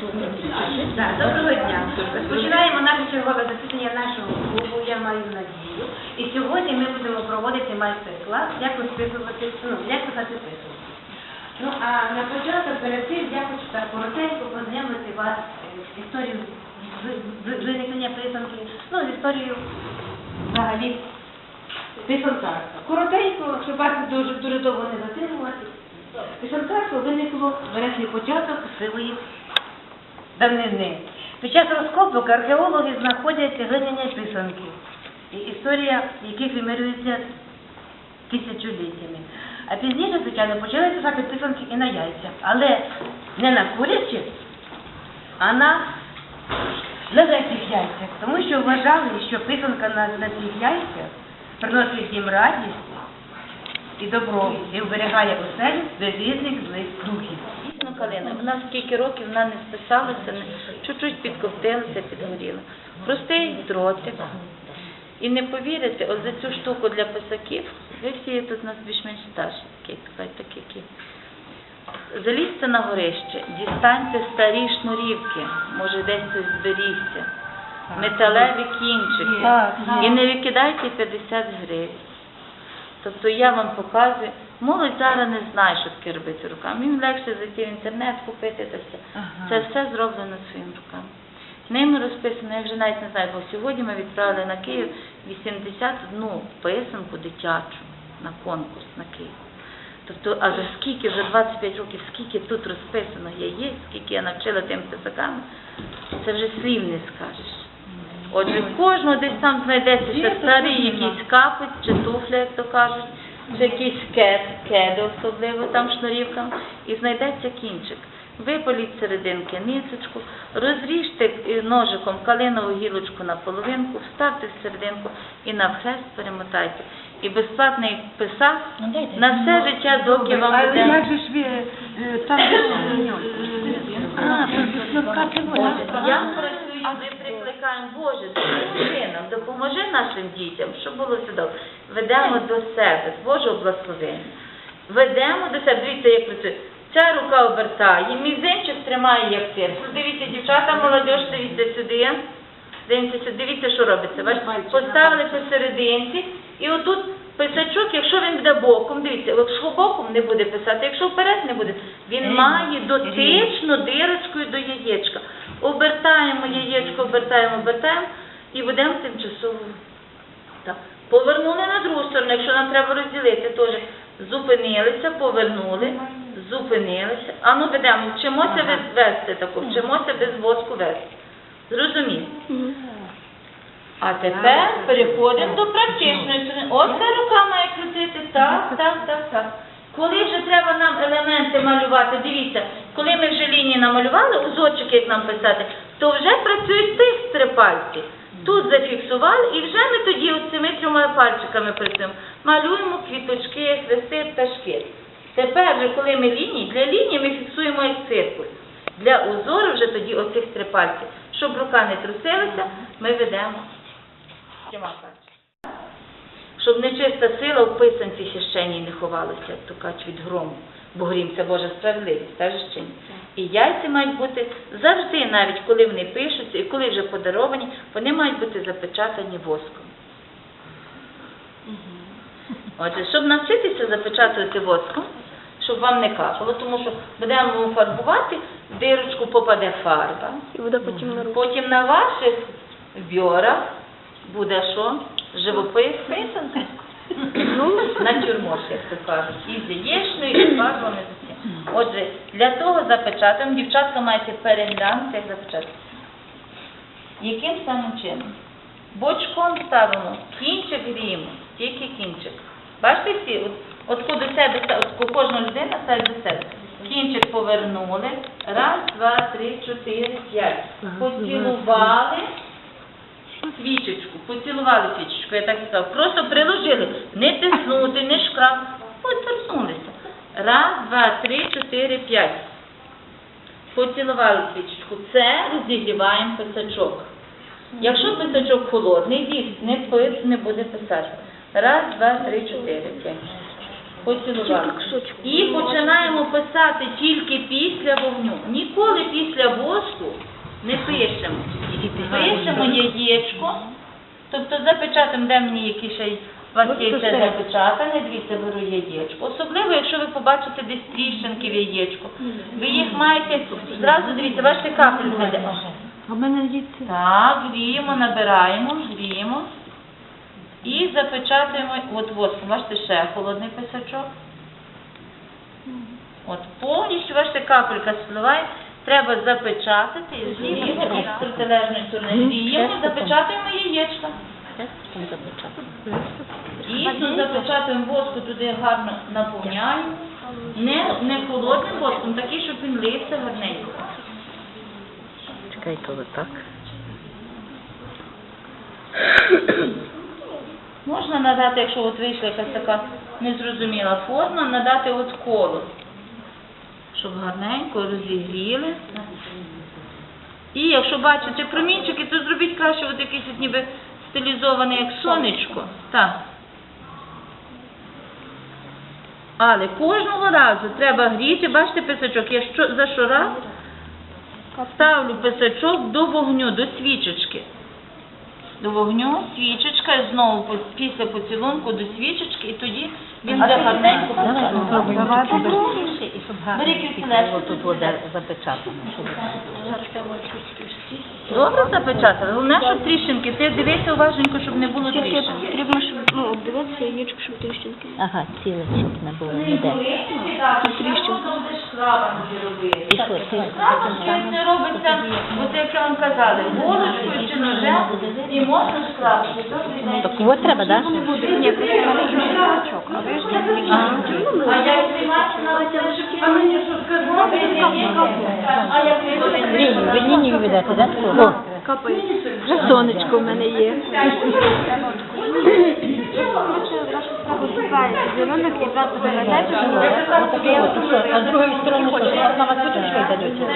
Доброго дня. Розпочинаємо наше чергове засідання нашого клубу Я маю надію. І сьогодні ми будемо проводити майстер-клас, як розписувати, ну, як писати писанку. Ну а на початок перед цим я хочу так коротенько познайомити вас з історією виникнення писанки, ну, з історією взагалі писанкарства. Коротенько, щоб вас дуже дуже довго не затримувати. Писанкарство виникло вересний початок сивої давнини. Під час розкопок археологи знаходять глиняні писанки, історія яких вимірюється тисячоліттями. А пізніше, звичайно, почали писати писанки і на яйця. Але не на курячих, а на лелечих яйцях. Тому що вважали, що писанка на, на цих яйцях приносить їм радість і добро, і вберігає оселю від різних злих духів. Дійсно, калина. Вона скільки років вона не списалася, не чуть-чуть підковтилася, підгоріла. Простий дротик. І не повірите, от за цю штуку для писаків, ви всі тут у нас більш-менш старші, такі, такі, такі, такі. Залізьте на горище, дістаньте старі шнурівки, може десь хтось зберігся, металеві кінчики. І не викидайте 50 гривень. Тобто я вам показую, молодь зараз не знає, що таке робити руками. Їм легше зайти в інтернет, купити це все. Це все зроблено своїми руками. Ними розписано, я вже навіть не знаю, бо сьогодні ми відправили на Київ 81 писанку дитячу на конкурс на Київ. Тобто, а за скільки, вже 25 років, скільки тут розписано яєць, скільки я навчила тим писаками, це вже слів не скажеш. Отже, в кожного десь там знайдеться ще старий якийсь капець чи туфля, як то кажуть, чи якийсь кет, кеди особливо там шнурівками, і знайдеться кінчик. Випаліть серединки ниточку, розріжте е, ножиком калинову гілочку на половинку, вставте в серединку і навхрест перемотайте. І безплатний писак на все життя, доки вам Але як же ж ви е, там е, Я прикликаємо Боже, допоможи нам, допоможи нашим дітям, щоб було все добре. Ведемо до себе, з Божого благословення. Ведемо до себе, дивіться, як працює. Ця рука обертає, мізинчик тримає як циркуль. Дивіться, дівчата, молодь, дивіться сюди. Дивіться, сюди, дивіться, що робиться. Бачите, поставили посерединці, і отут писачок, якщо він буде боком, дивіться, якщо боком не буде писати, якщо вперед не буде, він має дотичну дирочкою до яєчка. Обертаємо яєчко, обертаємо, обертаємо і будемо тимчасово. Так. Повернули на другу сторону, якщо нам треба розділити, теж зупинилися, повернули, зупинилися. А ну ведемо, вчимося вес- вести таку, вчимося без воску вести. Зрозуміло? А тепер переходимо до практичної сторони. Оце рука має крутити. Так, так, так, так. Коли вже треба нам елементи малювати, дивіться, коли ми вже лінії намалювали, узорчики, як нам писати, то вже працюють тих три пальці. Тут зафіксували і вже ми тоді от цими трьома пальчиками працюємо. Малюємо квіточки, хрести, пташки. Тепер же, коли ми лінії, для лінії ми фіксуємо як циркуль. Для узору вже тоді оцих три пальці. Щоб рука не трусилася, ми ведемо трьома пальцями. Щоб нечиста сила в писанці священній не ховалася, як то кажуть, від грому. Бо грім це Божа справедливість, теж чи ні? І яйця мають бути завжди, навіть коли вони пишуться і коли вже подаровані, вони мають бути запечатані воском. Отже, щоб навчитися запечатувати воском, щоб вам не капало, тому що будемо фарбувати, в дирочку попаде фарба. І буде потім на руку. Потім на ваших бьорах буде що? Живопис. Ну, Натюрморт, як то кажуть, і з яєчною, і з фарбами. з усім. Отже, для того запечатуємо, дівчатка маєте переглянути, як запечатати. Яким самим чином? Бочком ставимо, кінчик гріємо, тільки кінчик. Бачите всі? От, от до себе, от кожна людина ставить до себе. Кінчик повернули. Раз, два, три, чотири, п'ять. Поцілували свічечку, поцілували свічечку, я так сказав. Просто приложили. Не тиснути, не шкраб. Поторкнулися. Раз, два, три, чотири, п'ять. Поцілували свічечку. Це розігріваємо писачок. Якщо писачок холодний, дійсно, не пис, не буде писати. Раз, два, три, чотири, п'ять. Поцілували. І починаємо писати тільки після вогню. Ніколи після воску не пишемо. Пишемо яєчко, тобто запечатаємо, де мені які ще у вас запечатане, дивіться, беру яєчко. Особливо, якщо ви побачите десь тріщинки в яєчку. Ви їх маєте зразу, дивіться, бачите, капелька йде. А в мене діти. Так, гріємо, набираємо, гріємо. І запечатуємо, от воском, бачите, ще холодний писачок. От повністю, бачите, капелька спливає. Треба запечатати, зліємо і з протилежної сторони гріємо, і запечатуємо яєчко. І тут запечатуємо воску, туди гарно наповняємо. Не, не холодним воском, такий, щоб він лився гарненько. Чекай, коли так. Можна надати, якщо от вийшла якась така незрозуміла форма, надати от коло, щоб гарненько розігріли. І якщо бачите промінчики, то зробіть краще от якийсь от ніби стилізований як сонечко. Так. Але кожного разу треба гріти, бачите писачок, я що, за щораз ставлю писачок до вогню, до свічечки до вогню, свічечка, і знову по- після поцілунку до свічечки, і тоді він буде гарненько писати. Бери буде запечатано. Добре запечатали. Головне, щоб тріщинки. Ти дивися уважненько, щоб не було тріщин. Потрібно, щоб ну, обдивитися яєчко, щоб тріщинки. Ага, ціле, щоб не було ніде. І що, ти? Щось не робиться, от як я вам казали, голочкою чи ножем, і можна скрабити. Так от треба, так? Ні, просто в мене а не як займатися на лице, а мені що сказати? А ви Лінію, ви лінію ведете, так? Капає. Вже сонечко в мене є. І і? А з другої сторони, що ж, вас свічечка йде до цього?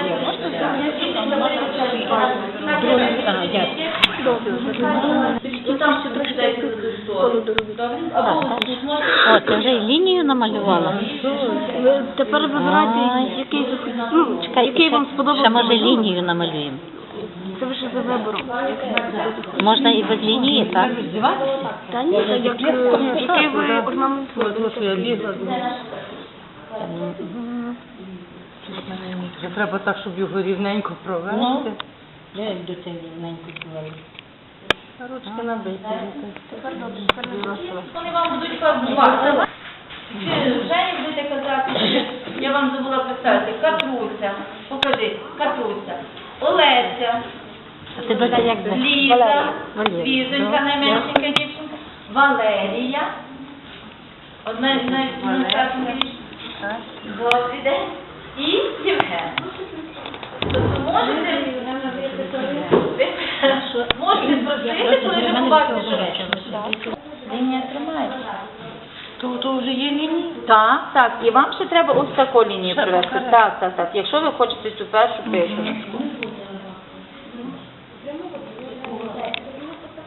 Ну там ще трошки дайте. О, ти вже й лінію намалювала? Тепер вибирайте, який. Ну, який вам сподобався. ще може лінію намалюємо. Це вже за вибором. Можна і без лінії, так? Та ні, це як, е, який ви орнамент виберете. Треба так, щоб його рівненько провести. Ну, я як до цього рівненько звели. Ручки набиті. Вони вам будуть фарбувати. Чи Жені будете казати, що я вам забула представити. Катруся, покажи, Катруся, Олеся, А тебе це як звати? Ліза, Валерія. Лізонька, найменшенька дівчинка, Валерія, одна з день. І Євген. Тобто можете, можете спросити, коли ви побачите, що лінія тримається. То, то вже є лінії? Так, так. І вам ще треба ось таку лінію провести. Так, так, так. Якщо ви хочете цю першу писаночку. Другу почала, то все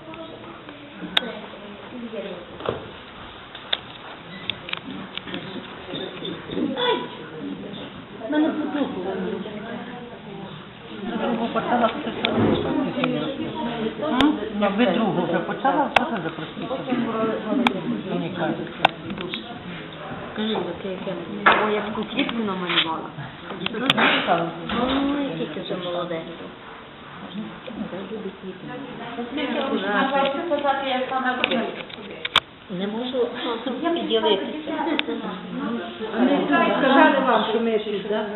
Якби другу вже почала, що це за простіше? Мені кажуть. Скажи, оце? Ой, я таку квітку намалювала. Ой, який вже молоде. Можете сказати, як саме буде? Не можу відділитися. Сказали вам, що ми щось, так?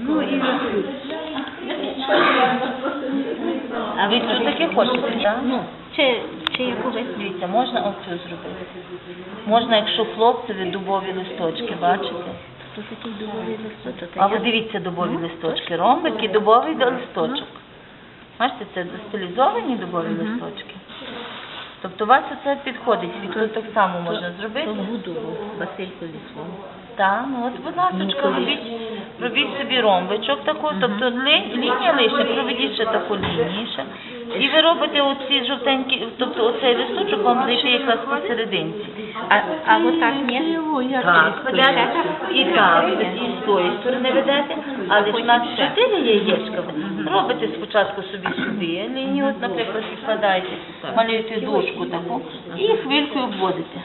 Ну, і А ви що таке хочете, так? Ну, чи, чи яку ви? Дивіться, можна оцю зробити. Можна, якщо хлопцеві дубові листочки, бачите? Хто такий дубовий листочок? А ви дивіться дубові листочки. Ромбик і дубовий листочок. Бачите, це стилізовані дубові листочки. Тобто у вас це підходить, світло так само можна зробити. Дубу, Василькові свого. Так, ну от, будь ласка, робіть, робіть собі ромбичок таку, тобто ли, лінія лише, проведіть ще таку лінію ще. І ви робите оці жовтенькі, тобто оцей листочок вам зайде якраз посерединці. А, а вот так ні? Так, і так, і з тої сторони ведете, але ж у нас чотири яєчка. Робите спочатку собі сюди лінію, от, наприклад, складаєте, малюєте дошку таку і хвилькою обводите.